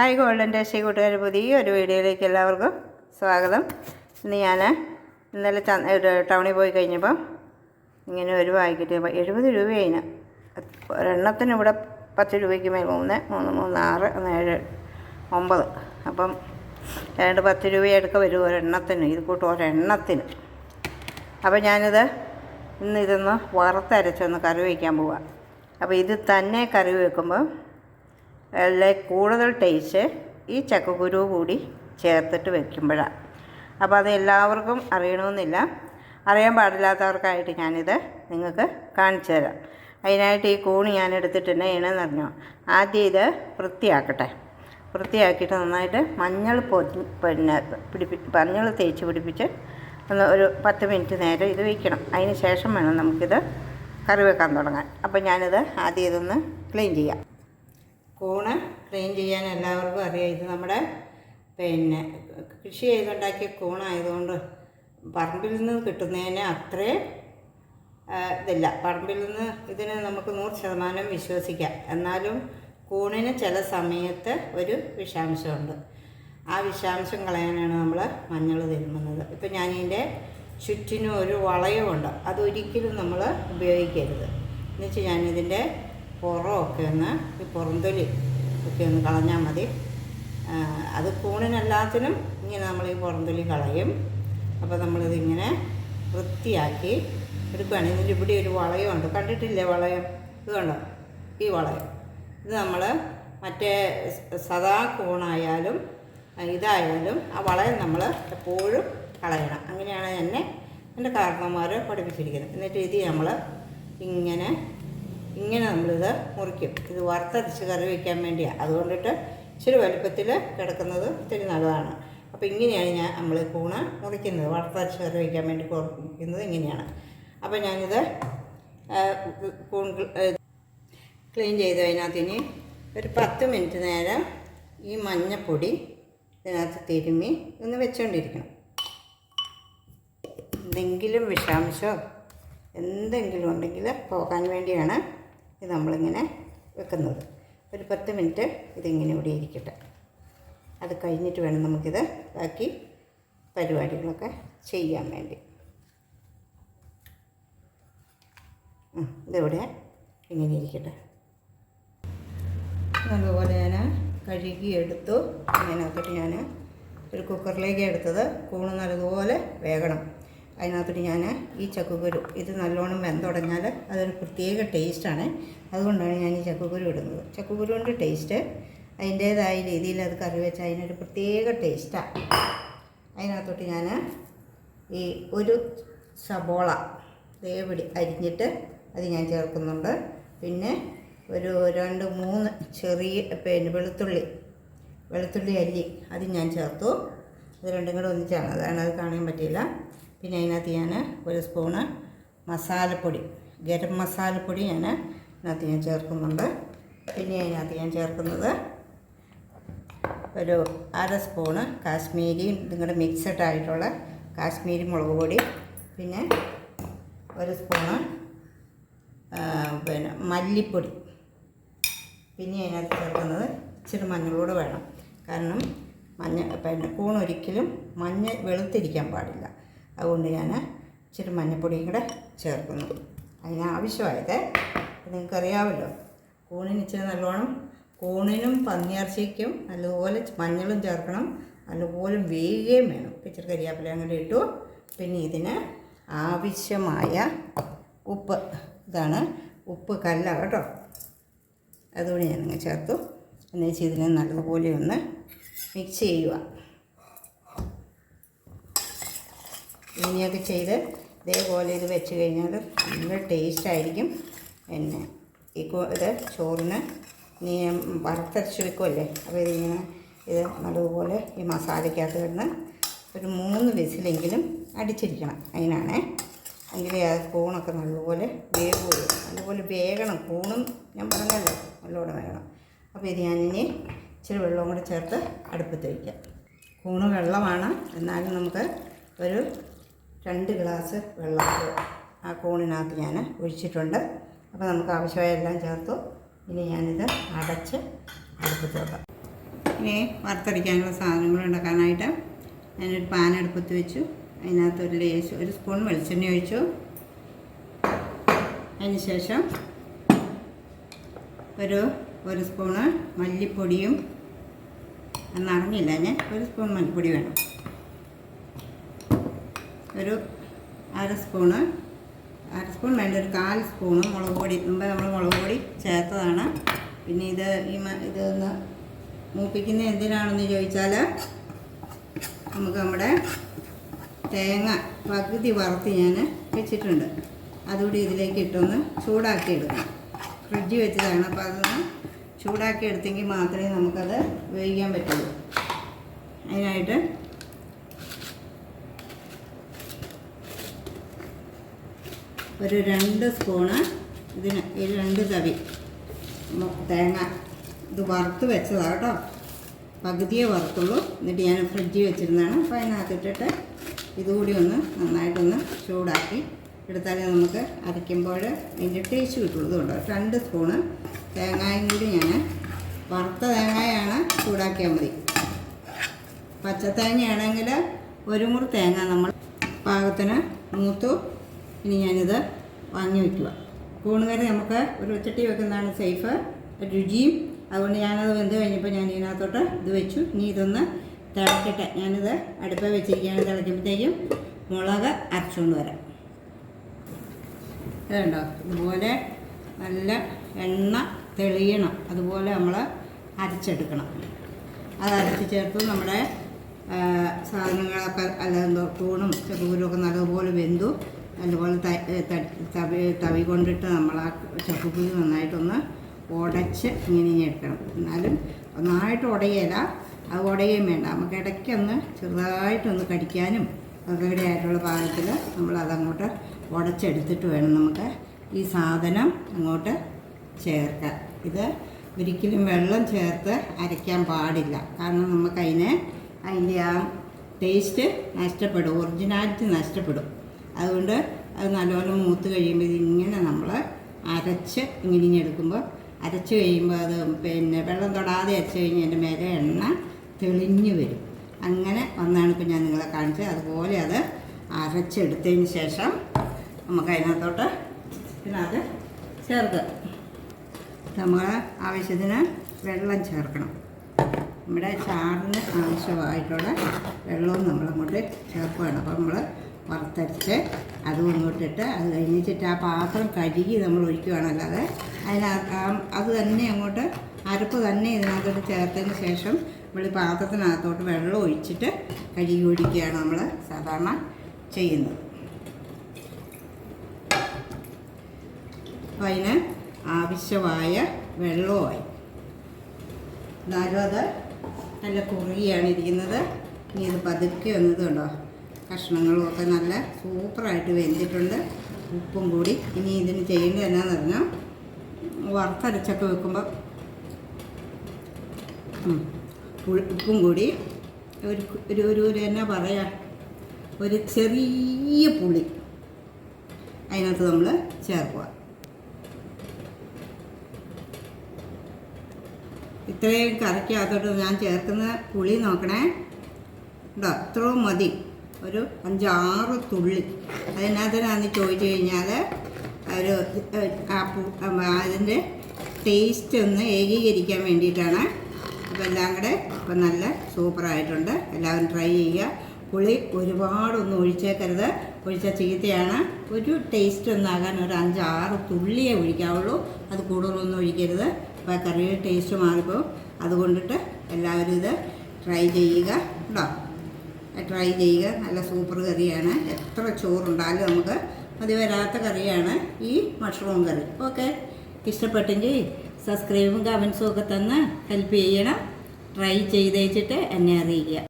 Hi golden tasty കൂട്ടുകാർ പുതിയൊരു വീഡിയോയിലേക്ക് എല്ലാവർക്കും സ്വാഗതം. ഇന്ന് ഞാൻ ഇന്നലെ ടൗണിൽ പോയി കഴിഞ്ഞപ്പം ഇങ്ങനെ ഒരു പാക്കറ്റ് എഴുപത് രൂപയായിന് ഒരെണ്ണത്തിന് ഇവിടെ പത്ത് രൂപയ്ക്ക് മേൽ മൂന്ന് മൂന്ന് മൂന്ന് ആറ് ഏഴ് ഒമ്പത്. അപ്പം രണ്ട് പത്ത് രൂപയൊക്കെ വരും ഒരെണ്ണത്തിന്. ഇത് കൂട്ടും ഒരെണ്ണത്തിന്. അപ്പം ഞാനിത് ഇന്ന് ഇതൊന്ന് വറുത്തരച്ചൊന്ന് കറി വയ്ക്കാൻ പോവാം. അപ്പോൾ ഇത് തന്നെ കറി വെക്കുമ്പോൾ കൂടുതൽ ടേസ്റ്റ് ഈ ചക്കക്കുരു കൂടി ചേർത്തിട്ട് വെക്കുമ്പോഴാണ് അപ്പോൾ അത് എല്ലാവർക്കും അറിയണമെന്നില്ല. അറിയാൻ പാടില്ലാത്തവർക്കായിട്ട് ഞാനിത് നിങ്ങൾക്ക് കാണിച്ചു തരാം. അതിനായിട്ട് ഈ കൂണ് ഞാൻ എടുത്തിട്ട് തന്നെ ചെയ്യണമെന്ന് അറിഞ്ഞോ? ആദ്യം ഇത് വൃത്തിയാക്കട്ടെ. വൃത്തിയാക്കിയിട്ട് നന്നായിട്ട് മഞ്ഞൾ പൊതി പിന്നെ പിടിപ്പി മഞ്ഞൾ തേച്ച് പിടിപ്പിച്ച് ഒന്ന് ഒരു പത്ത് മിനിറ്റ് നേരം ഇത് വയ്ക്കണം അതിന് ശേഷം വേണം നമുക്കിത് കറി വെക്കാൻ തുടങ്ങാൻ. അപ്പോൾ ഞാനിത് ആദ്യം ഇതൊന്ന് ക്ലീൻ ചെയ്യാം. കൂണ് ക്ലീൻ ചെയ്യാൻ എല്ലാവർക്കും അറിയാം. ഇത് നമ്മുടെ പിന്നെ കൃഷി ചെയ്തുണ്ടാക്കിയ കൂണായതുകൊണ്ട് പറമ്പിൽ നിന്ന് കിട്ടുന്നതിന് അത്രയും ഇതില്ല. പറമ്പിൽ നിന്ന് ഇതിന് നമുക്ക് നൂറ് ശതമാനം വിശ്വസിക്കാം. എന്നാലും കൂണിന് ചില സമയത്ത് ഒരു വിഷാംശമുണ്ട്. ആ വിഷാംശം കളയാനാണ് നമ്മൾ മഞ്ഞൾ തിരുമുന്നത്. ഇപ്പം ഞാനിതിന്റെ ചുറ്റിനും ഒരു വളയമുണ്ട്. അതൊരിക്കലും നമ്മൾ ഉപയോഗിക്കരുത്. എന്നുവെച്ചാൽ ഞാനിതിന്റെ പുറമൊക്കെ ഒന്ന് ഈ പുറന്തൊലി ഒക്കെ ഒന്ന് കളഞ്ഞാൽ മതി. അത് കൂണിനെല്ലാത്തിനും ഇങ്ങനെ നമ്മൾ ഈ പുറന്തൊലി കളയും. അപ്പോൾ നമ്മളിതിങ്ങനെ വൃത്തിയാക്കി എടുക്കുകയാണ്. ഇതിന്റെ ഇവിടെ ഒരു വളയമുണ്ട് കണ്ടിട്ടില്ലേ വളയം? ഇത് കണ്ടോ? ഈ വളയം. ഇത് നമ്മൾ മറ്റേ സദാ കൂണായാലും ഇതായാലും ആ വളയം നമ്മൾ എപ്പോഴും കളയണം. അങ്ങനെയാണ് എന്നെ എന്റെ കാരണന്മാർ പഠിപ്പിച്ചിരിക്കുന്നത്. എന്നിട്ട് ഇത് നമ്മൾ ഇങ്ങനെ ഇങ്ങനെ നമ്മളിത് മുറിക്കും. ഇത് വറുത്തരച്ച് കറി വയ്ക്കാൻ വേണ്ടിയാണ് അതുകൊണ്ടിട്ട് ഇച്ചിരി വലുപ്പത്തിൽ കിടക്കുന്നത് ഇത്തിരി നല്ലതാണ്. അപ്പോൾ ഇങ്ങനെയാണ് ഞാൻ നമ്മൾ കൂണ് മുറിക്കുന്നത്. വറുത്തരച്ച് കറി വയ്ക്കാൻ വേണ്ടി മുറിക്കുന്നത് ഇങ്ങനെയാണ്. അപ്പോൾ ഞാനിത് കൂൺ ക്ലീൻ ചെയ്ത് അതിനകത്ത് ഒരു പത്ത് മിനിറ്റ് നേരം ഈ മഞ്ഞപ്പൊടി ഇതിനകത്ത് തിരുമ്മി ഒന്ന് വെച്ചുകൊണ്ടിരിക്കണം എന്തെങ്കിലും വിഷാംശമോ എന്തെങ്കിലും ഉണ്ടെങ്കിൽ പോകാൻ വേണ്ടിയാണ് ഇത് നമ്മളിങ്ങനെ വെക്കുന്നത്. ഒരു പത്ത് മിനിറ്റ് ഇതിങ്ങനെ ഇവിടെ ഇരിക്കട്ടെ. അത് കഴിഞ്ഞിട്ട് വേണം നമുക്കിത് ബാക്കി പരിപാടികളൊക്കെ ചെയ്യാൻ വേണ്ടി. ഇതിവിടെ ഇങ്ങനെ ഇരിക്കട്ടെ. അതുപോലെ ഞാൻ കഴുകി എടുത്തു അതിനകത്തോട്ട് ഞാൻ ഒരു കുക്കറിലേക്ക് എടുത്തത്. കൂണ് നല്ലതുപോലെ വേകണം. അതിനകത്തോട്ട് ഞാൻ ഈ ചക്കക്കുരു ഇത് നല്ലോണം വെന്തുടഞ്ഞാൽ അതൊരു പ്രത്യേക ടേസ്റ്റാണ്. അതുകൊണ്ടാണ് ഞാൻ ഈ ചക്കക്കുരു ഇടുന്നത്. ചക്കക്കുരുവിന്റെ ടേസ്റ്റ് അതിന്റേതായ രീതിയിൽ അത് കറി വെച്ചാൽ അതിനൊരു പ്രത്യേക ടേസ്റ്റാണ് അതിനകത്തോട്ട് ഞാൻ ഈ ഒരു സബോള ദേവിടി അരിഞ്ഞിട്ട് അത് ഞാൻ ചേർക്കുന്നുണ്ട്. പിന്നെ ഒരു രണ്ട് മൂന്ന് ചെറിയ പിന്നെ വെളുത്തുള്ളി വെളുത്തുള്ളി അല്ലി അത് ഞാൻ ചേർത്തു. ഇത് രണ്ടും കൂടെ ഒന്നിച്ചാണ്. അതാണ് അത് കാണാൻ പറ്റിയില്ല. പിന്നെ അതിനകത്ത് ഞാൻ ഒരു സ്പൂണ് മസാലപ്പൊടി ഗരം മസാലപ്പൊടി ഞാൻ അതിനകത്ത് ഞാൻ ചേർക്കുന്നുണ്ട്. പിന്നെ അതിനകത്ത് ഞാൻ ചേർക്കുന്നത് ഒരു അര സ്പൂണ് കാശ്മീരിയും നിങ്ങളുടെ മിക്സഡ് ആയിട്ടുള്ള കാശ്മീരി മുളക് പൊടി പിന്നെ ഒരു സ്പൂണ് പിന്നെ മല്ലിപ്പൊടി. പിന്നെ അതിനകത്ത് ചേർക്കുന്നത് ഇച്ചിരി മഞ്ഞളൂടെ വേണം. കാരണം മഞ്ഞ പിന്നെ കൂണൊരിക്കലും മഞ്ഞ വെളുത്തിരിക്കാൻ പാടില്ല. അതുകൊണ്ട് ഞാൻ ഇച്ചിരി മഞ്ഞപ്പൊടിയും കൂടെ ചേർക്കുന്നു. അതിനാവശ്യമായത് നിങ്ങൾക്കറിയാമല്ലോ കൂണിന് ഇച്ചിരി നല്ലോണം കൂണിനും പന്നിയിറച്ചിക്കും നല്ലപോലെ മഞ്ഞളും ചേർക്കണം നല്ലപോലെ വേവുകയും വേണം. ഇച്ചിരി കരിയാപ്പില കൂടി ഇട്ടു. പിന്നെ ഇതിന് ആവശ്യമായ ഉപ്പ് ഇതാണ് ഉപ്പ് കല്ല കേട്ടോ. അതുകൊണ്ട് ഞാൻ ചേർത്തു. എന്നുവെച്ചാൽ ഇതിനെ നല്ലതുപോലെ ഒന്ന് മിക്സ് ചെയ്യുക. ഇങ്ങനെയൊക്കെ ചെയ്ത് ഇതേപോലെ ഇത് വെച്ച് കഴിഞ്ഞാൽ നല്ല ടേസ്റ്റ് ആയിരിക്കും. പിന്നെ ഈ ഇത് ചോറിന് നീ വറുത്തരച്ച് വെക്കുമല്ലേ അപ്പോൾ ഇതിങ്ങനെ ഇത് നല്ലതുപോലെ ഈ മസാലയ്ക്കകത്ത് കിടന്ന് ഒരു മൂന്ന് വിസിലെങ്കിലും അടിച്ചിരിക്കണം അതിനാണേ. എങ്കിലേ ആ കൂണൊക്കെ നല്ലപോലെ വേവുള്ളൂ നല്ലപോലെ വേകണം. കൂണും ഞാൻ പറഞ്ഞല്ലോ നല്ലോണം വേകണം. അപ്പോൾ ഇത് ഞാനിനി ഇച്ചിരി വെള്ളവും കൂടെ ചേർത്ത് അടുപ്പത്ത് വയ്ക്കാം. കൂണ് വെള്ളമാണ്. എന്നാലും നമുക്ക് ഒരു രണ്ട് ഗ്ലാസ് വെള്ളം ആ കൂണിനകത്ത് ഞാൻ ഒഴിച്ചിട്ടുണ്ട്. അപ്പോൾ നമുക്ക് ആവശ്യമായ എല്ലാം ചേർത്തു. ഇനി ഞാനിത് അടച്ച് അടുപ്പത്ത് വെക്കാം. ഇനി വറുത്തടിക്കാനുള്ള സാധനങ്ങൾ ഉണ്ടാക്കാനായിട്ട് ഞാനൊരു പാൻ അടുപ്പത്ത് വെച്ചു. അതിനകത്ത് ഒരു ലേശം ഒരു സ്പൂൺ വെളിച്ചെണ്ണ ഒഴിച്ചു. അതിന് ശേഷം ഒരു ഒരു സ്പൂണ് മല്ലിപ്പൊടിയും. എന്നറിഞ്ഞില്ല ഞാൻ ഒരു സ്പൂൺ മല്ലിപ്പൊടി വേണം. ഒരു അര സ്പൂണ് അര സ്പൂൺ വേണ്ട ഒരു കാൽ സ്പൂണ് മുളക് പൊടി. മുമ്പ് നമ്മൾ മുളക് പൊടി ചേർത്തതാണ്. പിന്നെ ഇത് ഈ ഇത് ഇതൊന്ന് മൂപ്പിക്കുന്ന എന്തിനാണെന്ന് ചോദിച്ചാൽ നമുക്ക് നമ്മുടെ തേങ്ങ പകുതി വറുത്ത് ഞാൻ വെച്ചിട്ടുണ്ട്. അതുകൂടി ഇതിലേക്ക് ഇട്ടൊന്ന് ചൂടാക്കി എടുക്കണം. ഫ്രിഡ്ജ് വെച്ചതാണ്. അപ്പോൾ അതൊന്ന് ചൂടാക്കി എടുത്തെങ്കിൽ മാത്രമേ നമുക്കത് ഉപയോഗിക്കാൻ പറ്റുള്ളൂ. അതിനായിട്ട് ഒരു രണ്ട് സ്പൂണ് ഇതിന് ഒരു രണ്ട് തവി. തേങ്ങ ഇത് വറുത്ത് വെച്ചതാണ് കേട്ടോ. പകുതിയേ വറുത്തുള്ളൂ. എന്നിട്ട് ഞാൻ ഫ്രിഡ്ജിൽ വെച്ചിരുന്നതാണ്. അപ്പോൾ അതിനകത്തിട്ടിട്ട് ഇതുകൂടി ഒന്ന് നന്നായിട്ടൊന്ന് ചൂടാക്കി എടുത്താലേ നമുക്ക് അരയ്ക്കുമ്പോൾ ഇതിന്റെ ടേസ്റ്റ് കിട്ടുള്ളൂ. ഇതുകൊണ്ട് രണ്ട് സ്പൂണ് തേങ്ങായും കൂടി ഞാൻ വറുത്ത തേങ്ങയാണ് ചൂടാക്കിയാൽ മതി. പച്ച തേങ്ങയാണെങ്കിൽ ഒരു മുറി തേങ്ങ നമ്മൾ പാകത്തിന് മൂത്തു ഇനി ഞാനിത് വാങ്ങി വയ്ക്കുക. കൂണുകറി നമുക്ക് ഒരു ഉച്ചട്ടി വെക്കുന്നതാണ് സേഫ് രുചിയും. അതുകൊണ്ട് ഞാനത് വെന്ത് കഴിഞ്ഞപ്പോൾ ഞാൻ ഇതിനകത്തോട്ട് ഇത് വെച്ചു. ഇനി ഇതൊന്ന് തിളക്കട്ടെ. ഞാനിത് അടുപ്പ് വെച്ചിരിക്കുകയാണ്. തിളയ്ക്കുമ്പോഴത്തേക്കും മുളക് അരച്ചുകൊണ്ട് വരാം. ഇതുണ്ടോ ഇതുപോലെ നല്ല എണ്ണ തെളിയണം. അതുപോലെ നമ്മൾ അരച്ചെടുക്കണം. അത് അരച്ച് ചേർത്ത് നമ്മുടെ സാധനങ്ങളൊക്കെ അല്ല എന്തോ തൂണും ചെറുപൂരും ഒക്കെ നല്ലതുപോലെ വെന്തു. ത- തവി തവി കൊണ്ടിട്ട് നമ്മൾ ആ ചക്കുപുരി നന്നായിട്ടൊന്ന് ഉടച്ച് ഇങ്ങനെ എടുക്കണം. എന്നാലും നന്നായിട്ട് ഉടയല. അത് ഉടയുകയും വേണ്ട. നമുക്ക് ഇടയ്ക്കൊന്ന് ചെറുതായിട്ടൊന്ന് കടിക്കാനും അതൊക്കെ ആയിട്ടുള്ള പാകത്തിൽ നമ്മൾ അതങ്ങോട്ട് ഉടച്ചെടുത്തിട്ട് വേണം നമുക്ക് ഈ സാധനം അങ്ങോട്ട് ചേർക്കാം ഇത് ഒരിക്കലും വെള്ളം ചേർത്ത് അരയ്ക്കാൻ പാടില്ല. കാരണം നമുക്കതിനെ അതിന്റെ ആ ടേസ്റ്റ് നഷ്ടപ്പെടും. ഒറിജിനാലിറ്റി നഷ്ടപ്പെടും. അതുകൊണ്ട് അത് നല്ലപോലെ മൂത്ത് കഴിയുമ്പോൾ ഇതിങ്ങനെ നമ്മൾ അരച്ച് ഇങ്ങനെ ഇങ്ങനെ എടുക്കുമ്പോൾ അരച്ച് കഴിയുമ്പോൾ അത് പിന്നെ വെള്ളം തൊടാതെ അരച്ച് കഴിഞ്ഞാൽ അതിന്റെ മേലെ എണ്ണ തെളിഞ്ഞു വരും. അങ്ങനെ വന്നാണ് ഇപ്പം ഞാൻ നിങ്ങളെ കാണിച്ചത്. അതുപോലെ അത് അരച്ചെടുത്തതിന് ശേഷം നമുക്ക് അതിനകത്തോട്ട് അത് ചേർക്കുക. നമ്മൾ ആവശ്യത്തിന് വെള്ളം ചേർക്കണം. നമ്മുടെ ചാറിന് ആവശ്യമായിട്ടുള്ള വെള്ളവും നമ്മളങ്ങോട്ട് ചേർക്കുകയാണ്. അപ്പോൾ നമ്മൾ വറുത്തരച്ച് അതും ഒന്നിട്ടിട്ട് അത് കഴിഞ്ഞിട്ട് ആ പാത്രം കഴുകി നമ്മൾ ഒഴിക്കുകയാണല്ലാതെ അതിന് അത് തന്നെ അങ്ങോട്ട് അരപ്പ് തന്നെ ഇതിനകത്തോട്ട് ചേർത്തതിന് ശേഷം നമ്മൾ ഈ പാത്രത്തിനകത്തോട്ട് വെള്ളം ഒഴിച്ചിട്ട് കഴുകി ഒഴിക്കുകയാണ് നമ്മൾ സാധാരണ ചെയ്യുന്നത്. അപ്പോൾ അതിന് ആവശ്യമായ വെള്ളവുമായി. എന്നാലും അത് നല്ല കുറുകിയാണ് ഇരിക്കുന്നത്. ഇനി ഇത് പതുക്കെ വന്നത് കണ്ടോ? കഷ്ണങ്ങളും ഒക്കെ നല്ല സൂപ്പറായിട്ട് വെന്തിട്ടുണ്ട്. ഉപ്പും കൂടി. ഇനി ഇതിന് ചെയ്യേണ്ടത് എന്നാന്ന് പറഞ്ഞാൽ വറുത്തരച്ചൊക്കെ വെക്കുമ്പോൾ ഉപ്പും കൂടി ഒരു ഒരു ഒരു എന്നാ പറയാ ഒരു ചെറിയ പുളി അതിനകത്ത് നമ്മൾ ചേർക്കുക. ഇത്രയും കറിക്കകത്തോട്ട് ഞാൻ ചേർക്കുന്ന പുളി നോക്കണേ. കേട്ടോ അത്രയും മതി. ഒരു അഞ്ചാറ് തുള്ളി. അതിനകത്തിനാന്ന് ചോദിച്ചു കഴിഞ്ഞാൽ ഒരു അതിന്റെ ടേസ്റ്റ് ഒന്ന് ഏകീകരിക്കാൻ വേണ്ടിയിട്ടാണ്. അപ്പോൾ എല്ലാം കൂടെ ഇപ്പം നല്ല സൂപ്പറായിട്ടുണ്ട്. എല്ലാവരും ട്രൈ ചെയ്യുക. പുളി ഒരുപാടൊന്നും ഒഴിച്ചേക്കരുത്. ഒഴിച്ച ചീത്തയാണ്. ഒരു ടേസ്റ്റ് ഒന്നാകാൻ ഒരു അഞ്ചാറ് തുള്ളിയേ ഒഴിക്കാവുള്ളൂ. അത് കൂടുതലൊന്നും ഒഴിക്കരുത്. അപ്പോൾ കറിയുടെ ടേസ്റ്റ് മാറിപ്പോൾ അതുകൊണ്ടിട്ട് എല്ലാവരും ഇത് ട്രൈ ചെയ്യുക. കേട്ടോ? ട്രൈ ചെയ്യുക. നല്ല സൂപ്പർ കറിയാണ്. എത്ര ചോറുണ്ടാലും നമുക്ക് മതി വരാത്ത കറിയാണ് ഈ മഷ്റൂം കറി. ഓക്കെ ഇഷ്ടപ്പെട്ടെങ്കിൽ സബ്സ്ക്രൈബും കമൻസും ഒക്കെ തന്ന് ഹെൽപ്പ് ചെയ്യണം. ട്രൈ ചെയ്തേച്ചിട്ട് എന്നെ അറിയിക്കുക.